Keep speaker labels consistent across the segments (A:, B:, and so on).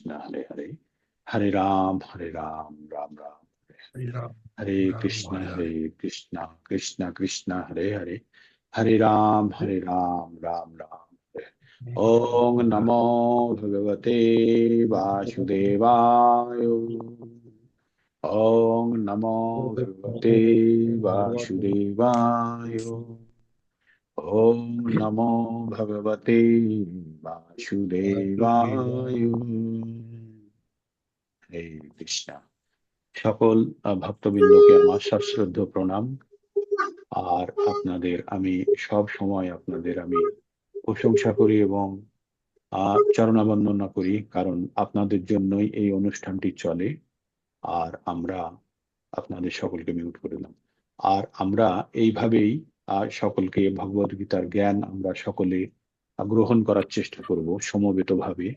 A: कृष्ण हरे हरे हरे राम हरे राम राम राम हरे राम हरे कृष्ण हरे कृष्ण कृष्ण कृष्ण हरे हरे हरे राम हरे राम राम राम ओम नमो भगवते वासुदेवाय ओम नमो भगवते वासुदेवाय ओम नमो भगवते वासुदेवाय হরে কৃষ্ণা সকল ভক্তবৃন্দকে আমার সাশ্রদ্ধ প্রণাম আর আপনাদের আমি সব সময় আপনাদের আমি প্রশংসা করি এবং চরণাবন্দনা করি কারণ আপনাদের জন্যই এই অনুষ্ঠানটি চলে আর আমরা আপনাদের সকলকে মিউট করে দিলাম আর আমরা এইভাবেই সকলকে ভগবদ্গীতার জ্ঞান আমরা সকলে গ্রহণ করার চেষ্টা করব সমবেতভাবে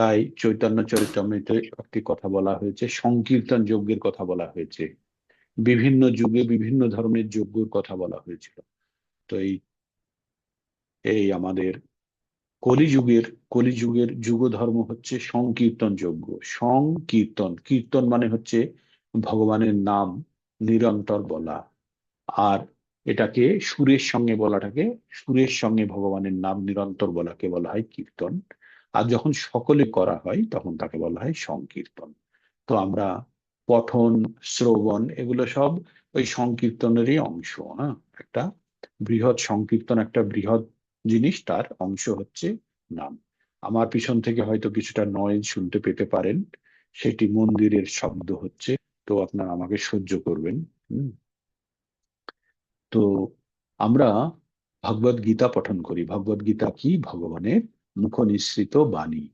A: তাই চৈতন্য চরিতামৃতে একটি কথা বলা হয়েছে সংকীর্তন যজ্ঞের কথা বলা হয়েছে বিভিন্ন যুগে বিভিন্ন ধরনের যজ্ঞের কথা বলা হয়েছিল তো এই এই আমাদের কলিযুগের কলিযুগের যুগ ধর্ম হচ্ছে সংকীর্তন যজ্ঞ সংকীর্তন কীর্তন মানে হচ্ছে ভগবানের নাম নিরন্তর বলা আর এটাকে সুরের সঙ্গে বলাটাকে সুরের সঙ্গে ভগবানের নাম নিরন্তর বলাকে বলা হয় কীর্তন আর যখন সকলে করা হয় তখন তাকে বলা হয় সংকীর্তন তো আমরা পঠন শ্রবণ এগুলো সব ওই সংকীর্তনেরই অংশ হ্যাঁ একটা বৃহৎ সংকীর্তন একটা বৃহৎ জিনিস তার অংশ হচ্ছে নাম আমার পিছন থেকে হয়তো কিছুটা নয় শুনতে পেতে পারেন সেটি মন্দিরের শব্দ হচ্ছে তো আপনারা আমাকে সহ্য করবেন তো আমরা ভগবত গীতা পঠন করি ভগবত গীতা কি ভগবানের মুখনিশ্চিত বাণী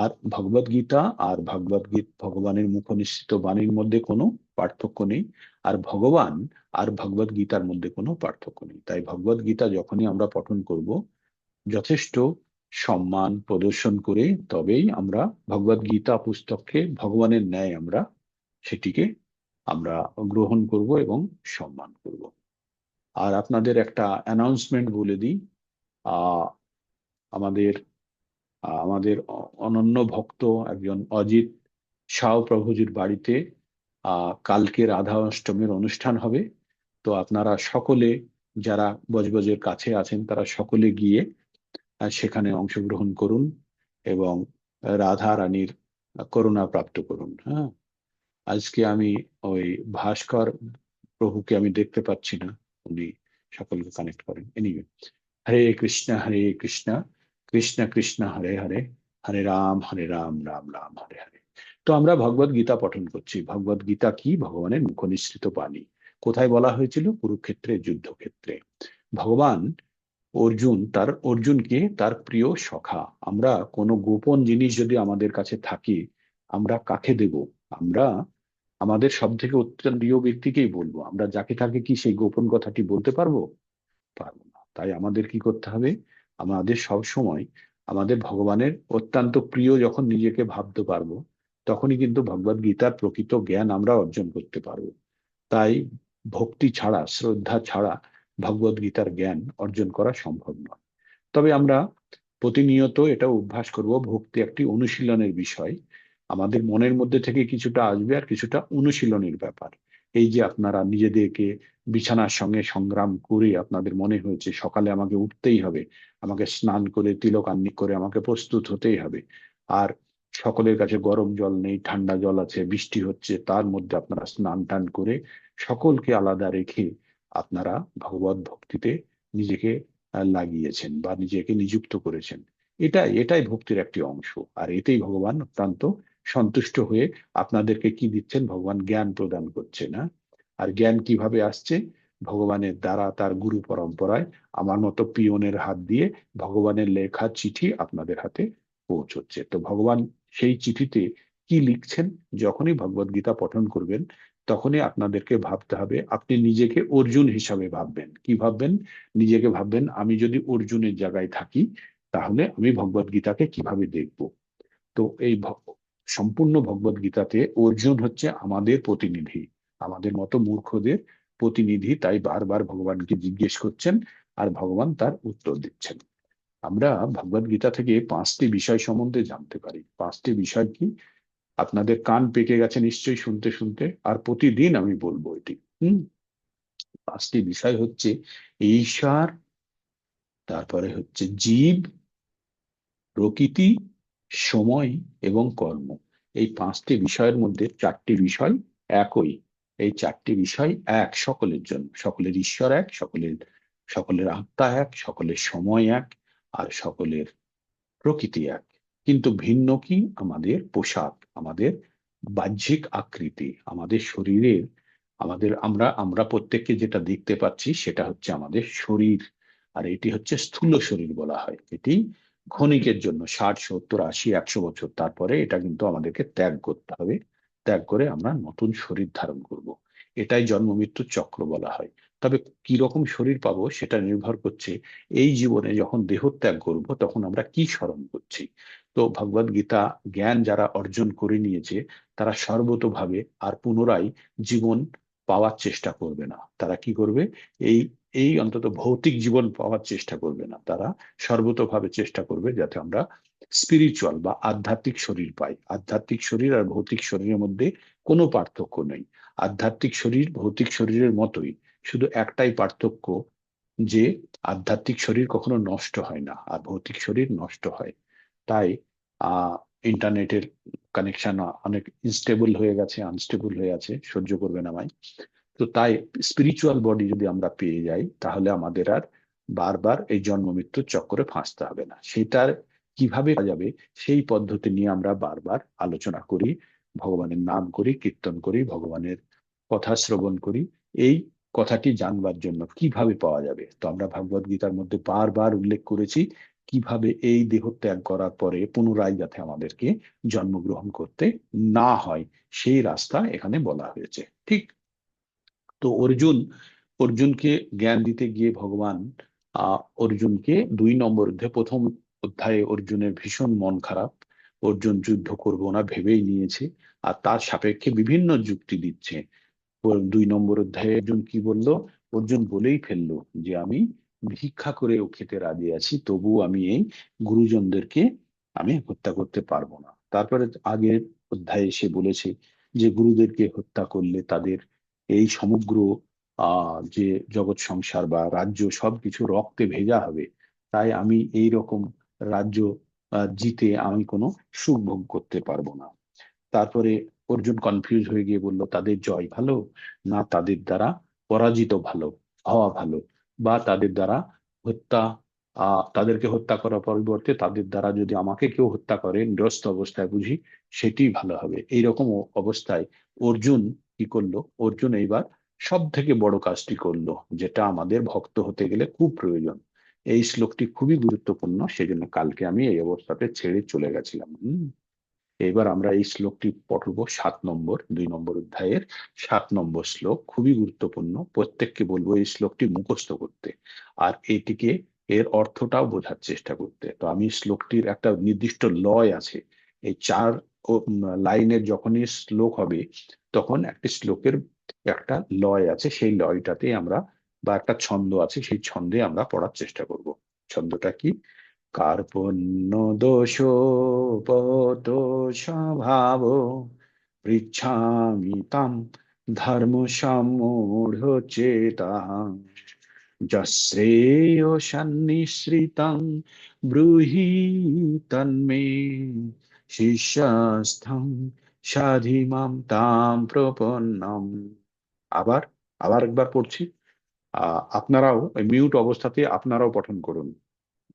A: আর ভগবত গীতা আর ভগবত ভগবানের মুখনিশ্চিত বাণীর মধ্যে কোনো পার্থক্য নেই আর ভগবান আর ভগবত গীতার মধ্যে কোনো পার্থক্য নেই তাই ভগবত গীতা যখনই আমরা পঠন করব যথেষ্ট সম্মান প্রদর্শন করে তবেই আমরা ভগবত গীতা পুস্তককে ভগবানের ন্যায় আমরা সেটিকে আমরা গ্রহণ করব এবং সম্মান করব আর আপনাদের একটা অ্যানাউন্সমেন্ট বলে দিই আমাদের আমাদের অনন্য ভক্ত একজন অজিত শাহ প্রভুজির বাড়িতে কালকে রাধা অষ্টমীর অনুষ্ঠান হবে তো আপনারা সকলে যারা বজবজের কাছে আছেন তারা সকলে গিয়ে সেখানে অংশগ্রহণ করুন এবং রাধা রানীর করুণা প্রাপ্ত করুন হ্যাঁ আজকে আমি ওই ভাস্কর প্রভুকে আমি দেখতে পাচ্ছি না উনি সকলকে কানেক্ট করেন এনিওয়ে হরে কৃষ্ণ হরে কৃষ্ণা কৃষ্ণ কৃষ্ণ হরে হরে হরে রাম হরে রাম রাম রাম হরে হরে তো আমরা ভগবত গীতা পঠন করছি ভগবত গীতা কি ভগবানের মুখনিসৃত বাণী কোথায় বলা হয়েছিল কুরুক্ষেত্রে যুদ্ধক্ষেত্রে ভগবান অর্জুন তার অর্জুনকে তার প্রিয় সখা আমরা কোনো গোপন জিনিস যদি আমাদের কাছে থাকে আমরা কাকে দেব আমরা আমাদের সব থেকে অত্যন্ত প্রিয় ব্যক্তিকেই বলবো আমরা যাকে তাকে কি সেই গোপন কথাটি বলতে পারবো পারবো না তাই আমাদের কি করতে হবে আমাদের সব সময় আমাদের ভগবানের অত্যন্ত প্রিয় যখন নিজেকে ভাবতে পারবো তখনই কিন্তু ভগবদ গীতার প্রকৃত জ্ঞান আমরা অর্জন করতে পারবো তাই ভক্তি ছাড়া শ্রদ্ধা ছাড়া ভগবদ গীতার জ্ঞান অর্জন করা সম্ভব নয় তবে আমরা প্রতিনিয়ত এটা অভ্যাস করব ভক্তি একটি অনুশীলনের বিষয় আমাদের মনের মধ্যে থেকে কিছুটা আসবে আর কিছুটা অনুশীলনের ব্যাপার এই যে আপনারা নিজেদেরকে বিছানার সঙ্গে সংগ্রাম করে আপনাদের মনে হয়েছে সকালে আমাকে উঠতেই হবে আমাকে স্নান করে তিলক আন্নিক করে আমাকে প্রস্তুত হতেই হবে আর সকলের কাছে গরম জল নেই ঠান্ডা জল আছে বৃষ্টি হচ্ছে তার মধ্যে আপনারা স্নান টান করে সকলকে আলাদা রেখে আপনারা ভগবত ভক্তিতে নিজেকে লাগিয়েছেন বা নিজেকে নিযুক্ত করেছেন এটা এটাই ভক্তির একটি অংশ আর এতেই ভগবান অত্যন্ত সন্তুষ্ট হয়ে আপনাদেরকে কি দিচ্ছেন ভগবান জ্ঞান প্রদান করছে না হ্যাঁ? আর জ্ঞান কিভাবে আসছে ভগবানের দ্বারা তার গুরু পরম্পরায় আমার মতো পিয়নের হাত দিয়ে ভগবানের লেখা চিঠি আপনাদের হাতে পৌঁছচ্ছে তো ভগবান সেই চিঠিতে কি লিখছেন যখনই ভগবদ গীতা পঠন করবেন তখনই আপনাদেরকে ভাবতে হবে আপনি নিজেকে অর্জুন হিসাবে ভাববেন কি ভাববেন নিজেকে ভাববেন আমি যদি অর্জুনের জায়গায় থাকি তাহলে আমি ভগবদ গীতাকে কিভাবে দেখব তো এই সম্পূর্ণ ভগবদ গীতাতে অর্জুন হচ্ছে আমাদের প্রতিনিধি আমাদের মতো মূর্খদের প্রতিনিধি তাই বারবার ভগবানকে জিজ্ঞেস করছেন আর ভগবান তার উত্তর দিচ্ছেন আমরা ভগবত গীতা থেকে পাঁচটি বিষয় সম্বন্ধে জানতে পারি পাঁচটি বিষয় কি আপনাদের কান পেকে গেছে নিশ্চয়ই শুনতে শুনতে আর প্রতিদিন আমি বলবো এটি হম পাঁচটি বিষয় হচ্ছে ঈশ্বর তারপরে হচ্ছে জীব প্রকৃতি সময় এবং কর্ম এই পাঁচটি বিষয়ের মধ্যে চারটি বিষয় একই এই চারটি বিষয় এক সকলের জন্য সকলের ঈশ্বর এক সকলের সকলের আত্মা এক সকলের সময় এক আর সকলের প্রকৃতি এক কিন্তু ভিন্ন কি আমাদের পোশাক আমাদের বাহ্যিক আকৃতি আমাদের শরীরের আমাদের আমরা আমরা প্রত্যেককে যেটা দেখতে পাচ্ছি সেটা হচ্ছে আমাদের শরীর আর এটি হচ্ছে স্থূল শরীর বলা হয় এটি ক্ষণিকের জন্য ষাট সত্তর আশি একশো বছর তারপরে এটা কিন্তু আমাদেরকে ত্যাগ করতে হবে ত্যাগ করে আমরা নতুন শরীর ধারণ করব। এটাই জন্ম মৃত্যুর চক্র বলা হয় তবে কি রকম শরীর পাবো সেটা নির্ভর করছে এই জীবনে যখন দেহ ত্যাগ করব তখন আমরা কি স্মরণ করছি তো ভগবদ গীতা জ্ঞান যারা অর্জন করে নিয়েছে তারা সর্বতভাবে আর পুনরায় জীবন পাওয়ার চেষ্টা করবে না তারা কি করবে এই এই অন্তত ভৌতিক জীবন পাওয়ার চেষ্টা করবে না তারা সর্বতভাবে চেষ্টা করবে যাতে আমরা স্পিরিচুয়াল বা আধ্যাত্মিক শরীর পাই আধ্যাত্মিক শরীর আর ভৌতিক শরীরের মধ্যে কোনো পার্থক্য নেই আধ্যাত্মিক শরীর ভৌতিক শরীরের মতোই শুধু একটাই পার্থক্য যে আধ্যাত্মিক শরীর কখনো নষ্ট হয় না আর ভৌতিক শরীর নষ্ট হয় তাই ইন্টারনেটের কানেকশন অনেক ইনস্টেবল হয়ে গেছে আনস্টেবল হয়ে আছে সহ্য করবে না আমায় তো তাই স্পিরিচুয়াল বডি যদি আমরা পেয়ে যাই তাহলে আমাদের আর বারবার এই জন্ম মৃত্যুর চক্করে ফাঁসতে হবে না সেটার কিভাবে যাবে সেই পদ্ধতি নিয়ে আমরা বারবার আলোচনা করি ভগবানের নাম করি কীর্তন করি ভগবানের কথা শ্রবণ করি এই কথাটি জানবার জন্য কিভাবে পাওয়া যাবে তো আমরা ভাগবত গীতার মধ্যে বারবার উল্লেখ করেছি কিভাবে এই দেহ ত্যাগ করার পরে পুনরায় যাতে আমাদেরকে জন্মগ্রহণ করতে না হয় সেই রাস্তা এখানে বলা হয়েছে ঠিক তো অর্জুন অর্জুনকে জ্ঞান দিতে গিয়ে ভগবান আহ অর্জুনকে দুই নম্বর অধ্যায় প্রথম অধ্যায়ে অর্জুনের ভীষণ মন খারাপ অর্জুন যুদ্ধ করব না ভেবেই নিয়েছে আর তার সাপেক্ষে বিভিন্ন যুক্তি দিচ্ছে দুই নম্বর অধ্যায়ে অর্জুন কি বলল অর্জুন বলেই ফেললো যে আমি ভিক্ষা করে ও খেতে রাজি আছি তবু আমি এই গুরুজনদেরকে আমি হত্যা করতে পারবো না তারপরে আগের অধ্যায়ে সে বলেছে যে গুরুদেরকে হত্যা করলে তাদের এই সমগ্র যে জগৎ সংসার বা রাজ্য সবকিছু রক্তে ভেজা হবে তাই আমি এই রকম রাজ্য জিতে আমি কোনো সুখ ভোগ করতে পারবো না তারপরে অর্জুন কনফিউজ হয়ে গিয়ে বলল তাদের জয় ভালো না তাদের দ্বারা পরাজিত ভালো হওয়া ভালো বা তাদের দ্বারা হত্যা তাদেরকে হত্যা করার পরিবর্তে তাদের দ্বারা যদি আমাকে কেউ হত্যা করে নিরস্ত অবস্থায় বুঝি সেটি ভালো হবে এইরকম অবস্থায় অর্জুন কি করলো অর্জুন এইবার সব থেকে বড় কাজটি করলো যেটা আমাদের ভক্ত হতে গেলে খুব প্রয়োজন এই শ্লোকটি খুবই গুরুত্বপূর্ণ সেজন্য কালকে আমি এই অবস্থাতে ছেড়ে চলে গেছিলাম এবার আমরা এই শ্লোকটি পড়ব সাত নম্বর দুই নম্বর অধ্যায়ের সাত নম্বর শ্লোক খুবই গুরুত্বপূর্ণ প্রত্যেককে বলবো এই শ্লোকটি মুখস্থ করতে আর এটিকে এর অর্থটাও বোঝার চেষ্টা করতে তো আমি শ্লোকটির একটা নির্দিষ্ট লয় আছে এই চার লাইনের যখনই শ্লোক হবে তখন একটি শ্লোকের একটা লয় আছে সেই লয়টাতে আমরা বা একটা ছন্দ আছে সেই ছন্দে আমরা পড়ার চেষ্টা করব ছন্দটা কি কার্পণ্য দোষ স্বভাব পৃচ্ছামি তাম ধর্ম সম্মূঢ় চেতা যশ্রেয় সন্নিশ্রিতং ব্রুহি তন্মে শিষ্যস্থং সাধিমাম তাম প্রপন্নম আবার আবার একবার পড়ছি আপনারাও মিউট অবস্থাতে আপনারাও পঠন করুন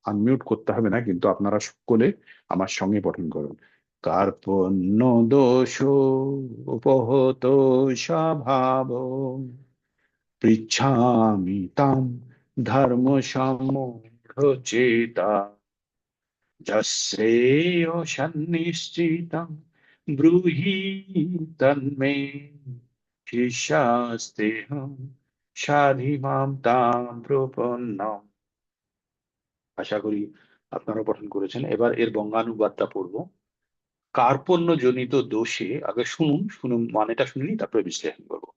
A: আনমিউট করতে হবে না কিন্তু আপনারা সকলে আমার সঙ্গে পঠন করুন কার্পণ্য দোষ উপহত স্বভাব পৃচ্ছামি তাম ধর্ম সম্মুখ চেতা যশ্রেয়সন্নিশ্চিতং ব্রুহি তন্মে শিষ্যাস্তেহম সাধিমাম আশা করি আপনারা পঠন করেছেন এবার এর বঙ্গানুবাদটা পড়ব কার্পণ্যজনিত দোষে আগে শুনুন শুনুন মানেটা শুনিনি তারপরে বিশ্লেষণ করবো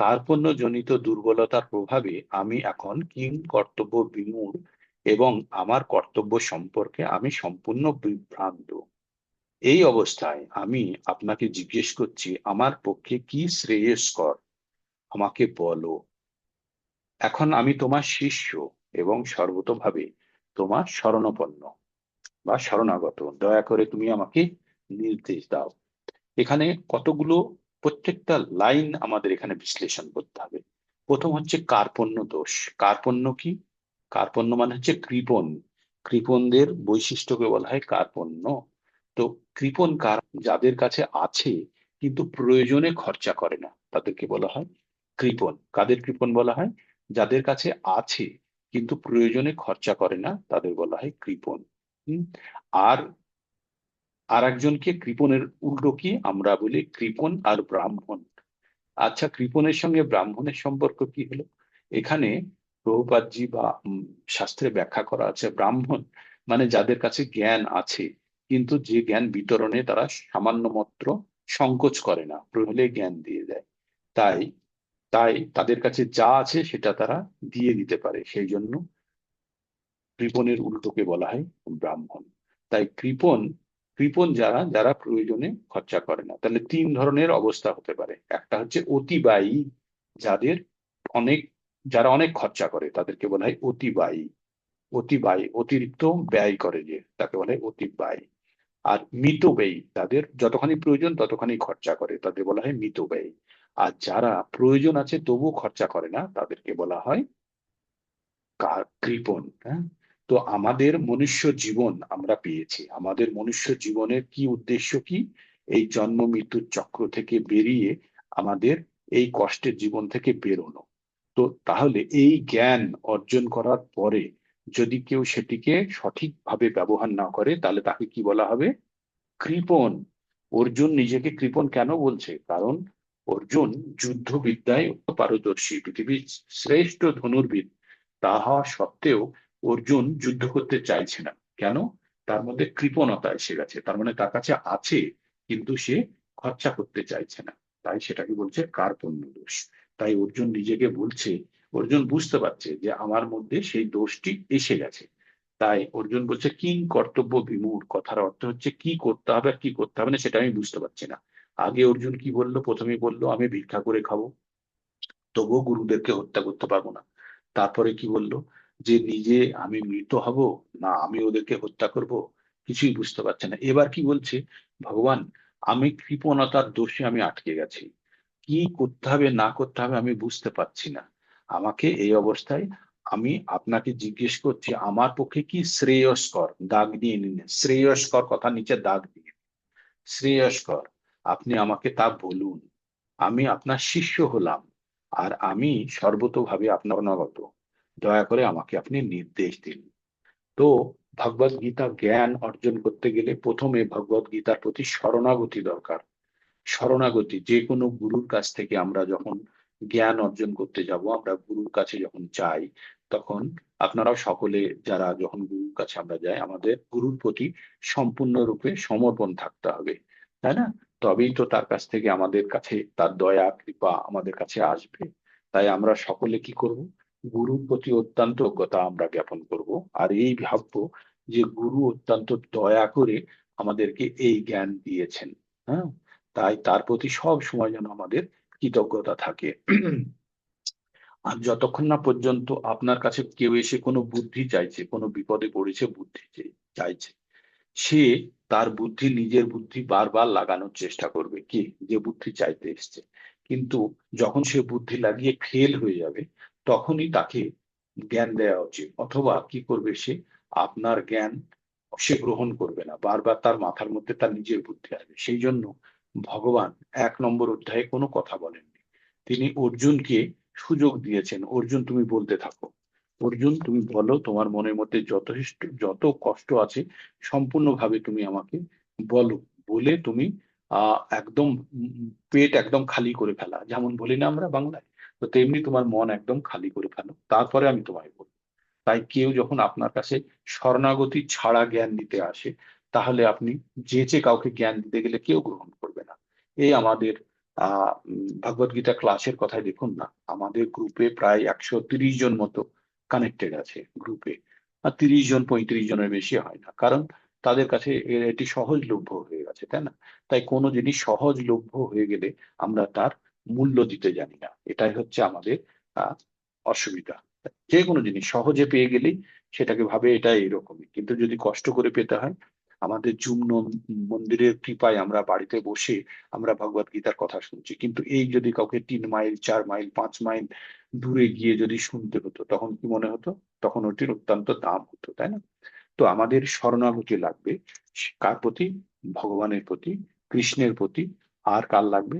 A: কার্পণ্যজনিত দুর্বলতার প্রভাবে আমি এখন কিং কর্তব্য বিমূঢ় এবং আমার কর্তব্য সম্পর্কে আমি সম্পূর্ণ বিভ্রান্ত এই অবস্থায় আমি আপনাকে জিজ্ঞেস করছি আমার পক্ষে কি শ্রেয়স্কর আমাকে বলো এখন আমি তোমার শিষ্য এবং সর্বতভাবে তোমার শরণপন্ন বা শরণাগত দয়া করে তুমি আমাকে নির্দেশ দাও এখানে কতগুলো প্রত্যেকটা লাইন আমাদের এখানে বিশ্লেষণ করতে হবে প্রথম হচ্ছে কার্পণ্য দোষ কার্পণ্য কি কার্পণ্য মানে হচ্ছে কৃপণ কৃপণদের বৈশিষ্ট্যকে বলা হয় কার্পণ্য তো কৃপণ কার যাদের কাছে আছে কিন্তু প্রয়োজনে খরচা করে না তাদেরকে বলা হয় কৃপণ কাদের কৃপণ বলা হয় যাদের কাছে আছে কিন্তু প্রয়োজনে খরচা করে না তাদের বলা হয় কৃপণ আর আর একজনকে কৃপণের উল্টো কি আমরা বলি কৃপণ আর ব্রাহ্মণ আচ্ছা কৃপণের সঙ্গে ব্রাহ্মণের সম্পর্ক কি হলো এখানে প্রভুপাতজি বা শাস্ত্রে ব্যাখ্যা করা আছে ব্রাহ্মণ মানে যাদের কাছে জ্ঞান আছে কিন্তু যে জ্ঞান বিতরণে তারা সামান্য মাত্র সংকোচ করে না প্রহলে জ্ঞান দিয়ে দেয় তাই তাই তাদের কাছে যা আছে সেটা তারা দিয়ে দিতে পারে সেই জন্য কৃপণের উল্টোকে বলা হয় ব্রাহ্মণ তাই কৃপণ কৃপণ যারা যারা প্রয়োজনে খরচা করে না তাহলে তিন ধরনের অবস্থা হতে পারে একটা হচ্ছে অতিবায়ী যাদের অনেক যারা অনেক খরচা করে তাদেরকে বলা হয় অতিবাই অতিবাই অতিরিক্ত ব্যয় করে যে তাকে বলা হয় অতিবাই আর মিত ব্যয়ী তাদের যতখানি প্রয়োজন ততখানি খরচা করে তাদের বলা হয় মিত ব্যয়ী আর যারা প্রয়োজন আছে তবুও খরচা করে না তাদেরকে বলা হয় কৃপণ হ্যাঁ তো আমাদের মনুষ্য জীবন আমরা পেয়েছি আমাদের মনুষ্য জীবনের কি উদ্দেশ্য কি এই জন্ম মৃত্যুর চক্র থেকে বেরিয়ে আমাদের এই কষ্টের জীবন থেকে বেরোনো তো তাহলে এই জ্ঞান অর্জন করার পরে যদি কেউ সেটিকে সঠিকভাবে ব্যবহার না করে তাহলে তাকে কি বলা হবে কৃপন অর্জুন নিজেকে কৃপন কেন বলছে কারণ অর্জুন যুদ্ধবিদ্যায় পারদর্শী পৃথিবীর শ্রেষ্ঠ ধনুর্বিদ হওয়া সত্ত্বেও অর্জুন যুদ্ধ করতে চাইছে না কেন তার মধ্যে কৃপণতা এসে গেছে তার মানে তার কাছে আছে কিন্তু সে খরচা করতে চাইছে না তাই সেটাকে বলছে কার্পণ্য দোষ তাই অর্জুন নিজেকে বলছে অর্জুন বুঝতে পারছে যে আমার মধ্যে সেই দোষটি এসে গেছে তাই অর্জুন বলছে কি কর্তব্য বিমূর কথার অর্থ হচ্ছে কি করতে হবে আর কি করতে হবে না সেটা আমি বুঝতে পারছি না আগে অর্জুন কি বললো প্রথমে বললো আমি ভিক্ষা করে খাবো তবুও গুরুদেরকে হত্যা করতে পারবো না তারপরে কি বললো যে নিজে আমি মৃত হব না আমি ওদেরকে হত্যা করব কিছুই বুঝতে পারছে না এবার কি বলছে ভগবান আমি কৃপণতার দোষে আমি আটকে গেছি কি করতে হবে না করতে হবে আমি বুঝতে পারছি না আমাকে এই অবস্থায় আমি আপনাকে জিজ্ঞেস করছি আমার পক্ষে কি শ্রেয়স্কর দাগ দিয়ে নিন শ্রেয়স্কর কথা নিচে দাগ দিয়ে শ্রেয়স্কর আপনি আমাকে তা বলুন আমি আপনার শিষ্য হলাম আর আমি সর্বতভাবে আপনার অনাগত দয়া করে আমাকে আপনি নির্দেশ দিন তো ভগবত গীতা জ্ঞান অর্জন করতে গেলে প্রথমে ভগবত গীতার প্রতি শরণাগতি দরকার শরণাগতি যে কোনো গুরুর কাছ থেকে আমরা যখন জ্ঞান অর্জন করতে যাব আমরা গুরুর কাছে যখন চাই তখন আপনারাও সকলে যারা যখন গুরুর কাছে আমরা যাই আমাদের গুরুর প্রতি সম্পূর্ণরূপে সমর্পণ থাকতে হবে তাই না তবেই তো তার কাছ থেকে আমাদের কাছে তার দয়া কৃপা আমাদের কাছে আসবে তাই আমরা সকলে কি করব গুরুর প্রতি অত্যন্ত অজ্ঞতা আমরা জ্ঞাপন করব আর এই ভাবব যে গুরু অত্যন্ত দয়া করে আমাদেরকে এই জ্ঞান দিয়েছেন হ্যাঁ তাই তার প্রতি সব সময় যেন আমাদের কৃতজ্ঞতা থাকে আর যতক্ষণ না পর্যন্ত আপনার কাছে কেউ এসে কোনো বুদ্ধি চাইছে কোনো বিপদে পড়েছে বুদ্ধি চাইছে সে তার বুদ্ধি নিজের বুদ্ধি বারবার লাগানোর চেষ্টা করবে কি যে বুদ্ধি চাইতে এসছে কিন্তু যখন সে বুদ্ধি লাগিয়ে ফেল হয়ে যাবে তখনই তাকে জ্ঞান দেওয়া উচিত অথবা কি করবে সে আপনার জ্ঞান সে গ্রহণ করবে না বারবার তার মাথার মধ্যে তার নিজের বুদ্ধি আসবে সেই জন্য ভগবান এক নম্বর অধ্যায়ে কোনো কথা বলেননি তিনি অর্জুনকে সুযোগ দিয়েছেন অর্জুন তুমি বলতে থাকো অর্জুন তুমি বলো তোমার মনের মধ্যে যথেষ্ট যত কষ্ট আছে সম্পূর্ণভাবে তুমি আমাকে বলো বলে তুমি একদম পেট একদম খালি করে ফেলা যেমন বলি না আমরা বাংলায় তো তেমনি তোমার মন একদম খালি করে ফেলো তারপরে আমি তোমায় বলি তাই কেউ যখন আপনার কাছে শরণাগতি ছাড়া জ্ঞান নিতে আসে তাহলে আপনি যে কাউকে জ্ঞান দিতে গেলে কেউ গ্রহণ এই আমাদের আহ ভগবদ গীতা ক্লাসের কথাই দেখুন না আমাদের গ্রুপে প্রায় একশো তিরিশ জন মতো কানেক্টেড আছে গ্রুপে আর তিরিশ জন পঁয়ত্রিশ জনের বেশি হয় না কারণ তাদের কাছে এটি সহজলভ্য হয়ে গেছে তাই না তাই কোনো জিনিস সহজলভ্য হয়ে গেলে আমরা তার মূল্য দিতে জানি না এটাই হচ্ছে আমাদের আহ অসুবিধা যে কোনো জিনিস সহজে পেয়ে গেলেই সেটাকে ভাবে এটা এরকমই কিন্তু যদি কষ্ট করে পেতে হয় আমাদের জুম মন্দিরের কৃপায় আমরা বাড়িতে বসে আমরা ভগবত গীতার কথা শুনছি কিন্তু এই যদি কাউকে তিন মাইল চার মাইল পাঁচ মাইল দূরে গিয়ে যদি শুনতে হতো তখন কি মনে হতো তখন ওটির অত্যন্ত দাম হতো তাই না তো আমাদের স্মরণাগতি লাগবে কার প্রতি ভগবানের প্রতি কৃষ্ণের প্রতি আর কার লাগবে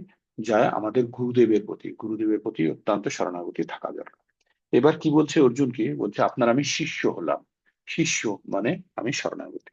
A: যা আমাদের গুরুদেবের প্রতি গুরুদেবের প্রতি অত্যন্ত স্মরণাগতি থাকা দরকার এবার কি বলছে অর্জুনকে বলছে আপনার আমি শিষ্য হলাম শিষ্য মানে আমি স্মরণাগতি